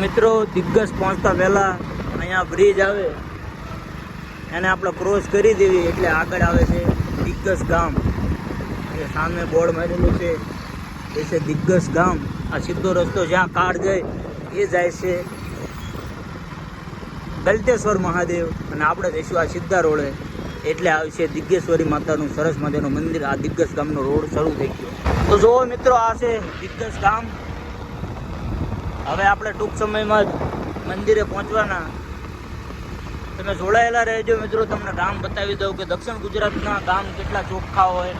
મિત્રો, દિગ્ગજ પહોંચતા પહેલાં અહીંયા બ્રિજ આવે. એને આપણે ક્રોસ કરી દેવી, એટલે આગળ આવે છે દિગ્ગજ ગામ. એ સામે બોર્ડ મારેલું છે. એ છે દિગ્ગજ ગામ. આ સીધો રસ્તો જ્યાં કાર જાય એ જાય છે ગલતેશ્વર મહાદેવ. અને આપણે જઈશું આ સીધા રોડે. એટલે આવશે દિગ્ગેશ્વરી માતાનું સરસ મજાનું મંદિર. આ દિગ્ગજ ગામનો રોડ શરૂ થઈ ગયો. તો જુઓ મિત્રો, આ છે દિગ્ગજ ગામ. હવે આપણે ટૂંક સમયમાં જ મંદિરે પહોંચવાના. તમે જોડાયેલા રહેજો મિત્રો, તમને ગામ બતાવી દઉં કે દક્ષિણ ગુજરાતના ગામ કેટલા ચોખ્ખા હોય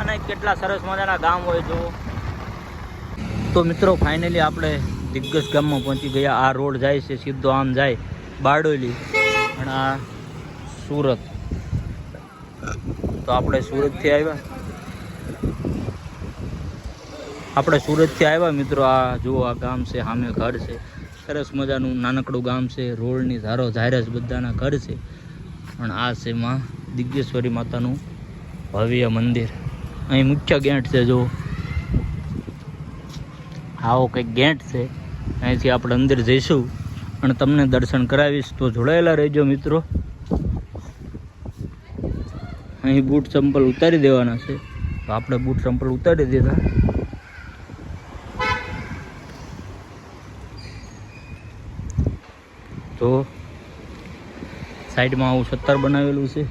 અને કેટલા સરસ મજાના ગામ હોય જો તો મિત્રો ફાઇનલી આપણે દિગ્ગજ ગામમાં પહોંચી ગયા. આ રોડ જાય છે, સીધો આમ જાય, બારડોલી. અને આ સુરત. તો આપણે સુરતથી આવ્યા. આપણે સુરતથી આવ્યા મિત્રો, આ જુઓ, આ ગામ છે, સામે ઘર છે. સરસ મજાનું નાનકડું ગામ છે, રોડની ધારો ધારસ બધાના ઘર છે. પણ આ છે માં દિગ્ગેશ્વરી માતાનું ભવ્ય મંદિર. અહીં મુખ્ય ગેટ છે જો આવો કંઈક ગેટ છે. અહીંથી આપણે અંદર જઈશું અને તમને દર્શન કરાવીશ. તો જોડાયેલા રહેજો મિત્રો. અહીં બૂટ ચંપલ ઉતારી દેવાના છે. તો આપણે બૂટ ચંપલ ઉતારી દીધા. તો સાઈડમાં આવું સત્તર બનાવેલું છે.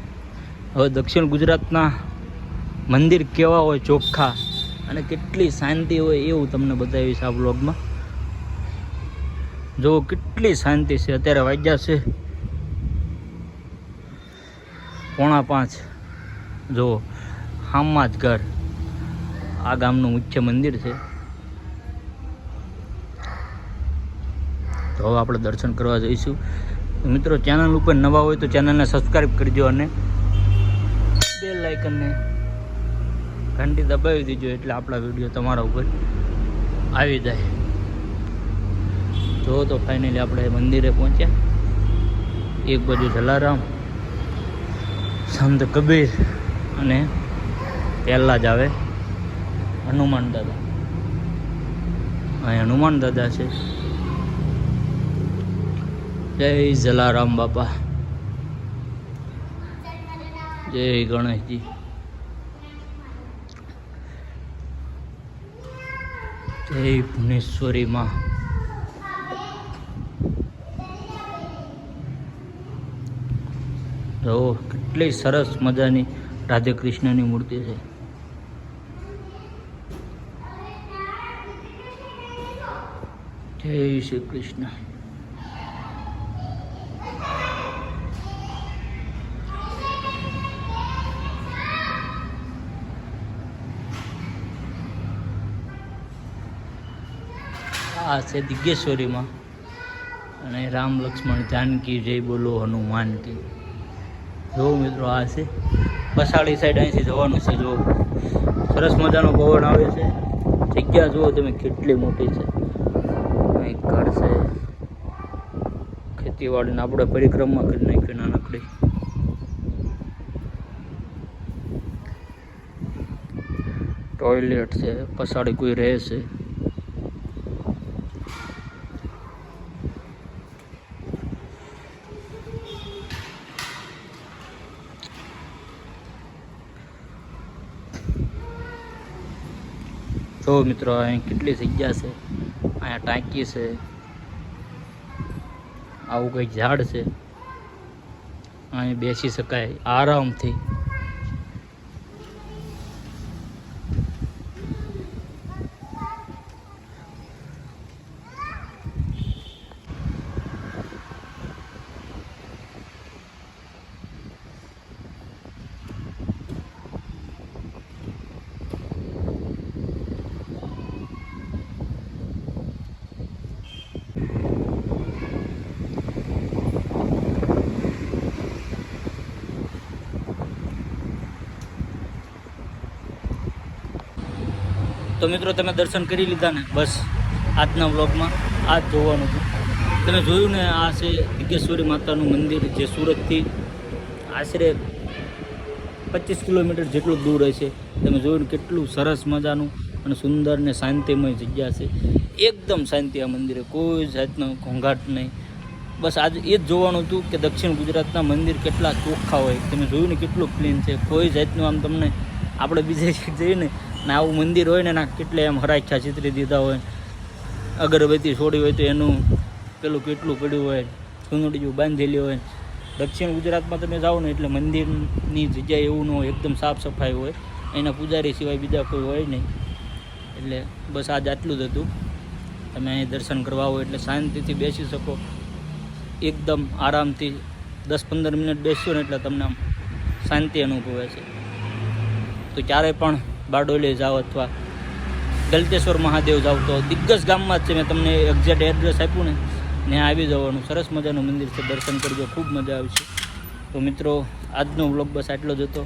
હવે દક્ષિણ ગુજરાતના મંદિર કેવા હોય ચોખ્ખા અને કેટલી શાંતિ હોય એવું તમને બતાવીશ આ બ્લોગમાં જો કેટલી શાંતિ છે. અત્યારે વાગ્યા છે પોણા પાંચ. જો હામમાં જ ઘર. આ ગામનું મુખ્ય મંદિર છે. તો હવે આપણે દર્શન કરવા જઈશું. મિત્રો ચેનલ ઉપર નવા હોય તો ચેનલને સબસ્ક્રાઈબ કરજો અને બેલ લાઇકનને ઘંટી દબાવી દેજો એટલે આપણા વીડિયો તમારા ઉપર આવી જાય. જો તો ફાઇનલી આપણે મંદિરે પહોંચ્યા. એક બાજુ જલારામ, સંત કબીર અને પહેલાં જ આવે. હનુમાન દાદા. અહીં હનુમાન દાદા છે. જય જલારામ બાપા. જય ગણેશજી. જય ભુવનેશ્વરી માં જો, કેટલી સરસ મજાની રાધે કૃષ્ણની મૂર્તિ છે. જય શ્રી કૃષ્ણ. આ છે દિગ્ગેશ્વરીમાં. અને રામ લક્ષ્મણ જાનકી જય બોલો હનુમાન કે જો મિત્રો આ છે પસાડી સાઈડ અહીંથી જવાનું છે જો. સરસ મજાનો પવન આવે છે. જગ્યા જુઓ તમે કેટલી મોટી છે. અહીં ઘર છે. ખેતીવાડીને આપણે પરિક્રમા કરી નાખ્યું નાનકડી. ટોયલેટ છે પસાડી કોઈ રહે છે. તો મિત્રો, અહીં કેટલી જગ્યા છે? અહીંયા ટાંકી છે. આવું કંઈક ઝાડ છે? અહીં બેસી શકાય આરામથી. તો મિત્રો તમે દર્શન કરી લીધા ને બસ આજના બ્લોગમાં આ જ જોવાનું હતું તમે જોયું ને આ છે દિગ્ગેશ્વરી માતાનું મંદિર જે સુરતથી આશરે પચીસ કિલોમીટર જેટલું દૂર હશે તમે જોયું કેટલું સરસ મજાનું અને સુંદર ને શાંતિમય જગ્યા છે. એકદમ શાંતિ આ મંદિરે, કોઈ જાતનો ઘોંઘાટ નહીં. બસ આજે એ જ જોવાનું હતું કે દક્ષિણ ગુજરાતના મંદિર કેટલા ચોખ્ખા હોય. તમે જોયું ને કેટલું ક્લીન છે. કોઈ જાતનું આમ તમને આપણે બીજે જઈએ ને ને આવું મંદિર હોય ને એના કેટલે એમ હરાખ્યા ચિતરી દીધા હોય. અગરબત્તી છોડી હોય તો એનું પેલું કેટલું પડ્યું હોય સુંદડીયું બાંધેલી હોય. દક્ષિણ ગુજરાતમાં તમે જાઓ ને, એટલે મંદિરની જગ્યાએ એવું ન હોય, એકદમ સાફ સફાઈ હોય. એના પૂજારી સિવાય બીજા કોઈ હોય નહીં. એટલે બસ આજ આટલું જ હતું. તમે અહીં દર્શન કરવા હોય એટલે શાંતિથી બેસી શકો. એકદમ આરામથી દસ પંદર મિનિટ બેસશો ને, એટલે તમને શાંતિ અનુભવે છે. તો ક્યારેય પણ બારડોલી જાઓ અથવા ગલતેશ્વર મહાદેવ જાઓ તો દિગ્ગજ ગામમાં જ છે. મેં તમને એક્ઝેક્ટ એડ્રેસ આપ્યું ને ત્યાં આવી જવાનું. સરસ મજાનું મંદિર છે. દર્શન કરજો. ખૂબ મજા આવશે તો મિત્રો, આજનો વ્લોગ બસ આટલો જ હતો.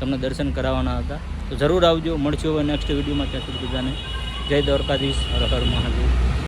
તમને દર્શન કરાવવાના હતા. તો જરૂર આવજો. મળશું હવે નેક્સ્ટ વિડીયોમાં ત્યાં સુધી બધાને જય દ્વારકાધીશ. હર હર મહાદેવ.